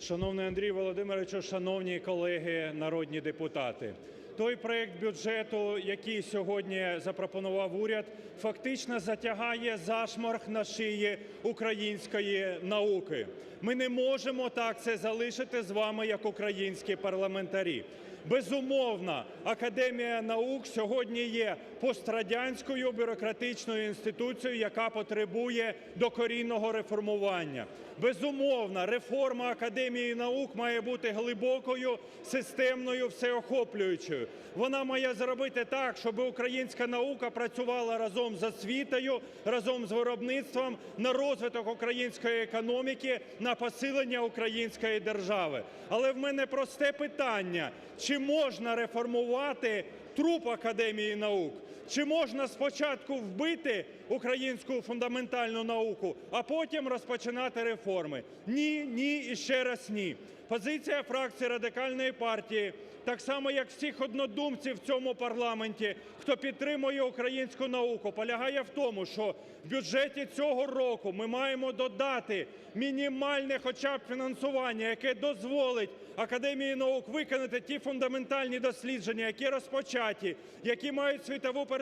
Шановний Андрій Володимирович, шановні колеги народні депутати! Той проект бюджету, який сьогодні запропонував уряд, фактично затягає зашморг на шиї української науки. Ми не можемо так це залишити з вами як українські парламентарі. Безумовно, Академія наук сьогодні є пострадянською бюрократичною інституцією, яка потребує докорінного реформування. Безумовно, реформа Академії наук має бути глибокою, системною, всеохоплюючою. Вона має зробити так, щоб українська наука працювала разом з освітою, разом з виробництвом на розвиток української економіки, на посилення української держави. Але в мене просте питання: чи можна реформувати труп Академії наук? Чи можна спочатку вбити українську фундаментальну науку, а потім розпочинати реформи? Ні, ні і ще раз ні. Позиція фракції Радикальної партії, так само як всіх однодумців в цьому парламенті, хто підтримує українську науку, полягає в тому, що в бюджеті цього року ми маємо додати мінімальне хоча б фінансування, яке дозволить Академії наук виконати ті фундаментальні дослідження, які розпочаті, які мають світову перспективу,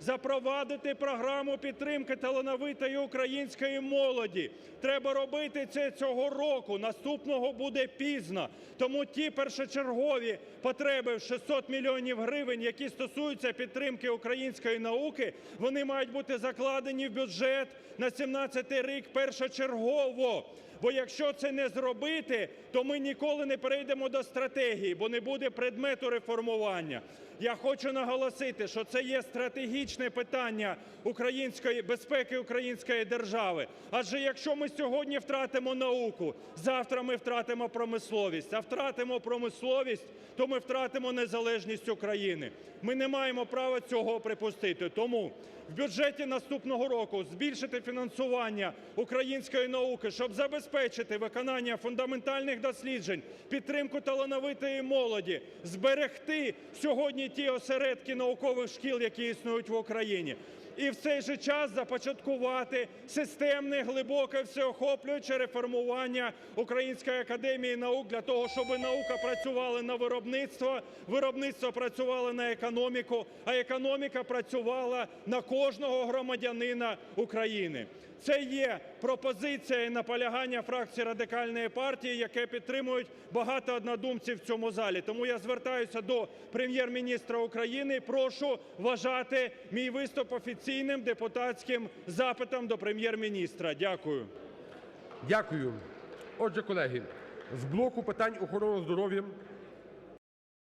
запровадити програму підтримки талановитої української молоді. Треба робити це цього року, наступного буде пізно. Тому ті першочергові потреби в 600 мільйонів гривень, які стосуються підтримки української науки, вони мають бути закладені в бюджет на 17-й рік першочергово. Бо якщо це не зробити, то ми ніколи не перейдемо до стратегії, бо не буде предмету реформування. Я хочу наголосити, що це є стратегічне питання української безпеки української держави. Адже якщо ми сьогодні втратимо науку, завтра ми втратимо промисловість, а втратимо промисловість, то ми втратимо незалежність України. Ми не маємо права цього припустити. Тому в бюджеті наступного року збільшити фінансування української науки, щоб забезпечити виконання фундаментальних досліджень, підтримку талановитої молоді, зберегти сьогодні ті осередки наукових шкіл, які існують в Україні. І в цей же час започаткувати системне, глибоке, всеохоплююче реформування Української академії наук для того, щоб наука працювала на виробництво, виробництво працювало на економіку, а економіка працювала на кожного громадянина України. Це є пропозиція і наполягання фракції Радикальної партії, яке підтримують багато однодумців в цьому залі. Тому я звертаюся до Прем'єр-міністра України і прошу вважати мій виступ офіційним депутатським запитом до Прем'єр-міністра. Дякую. Дякую. Отже, колеги, з блоку питань охорони здоров'я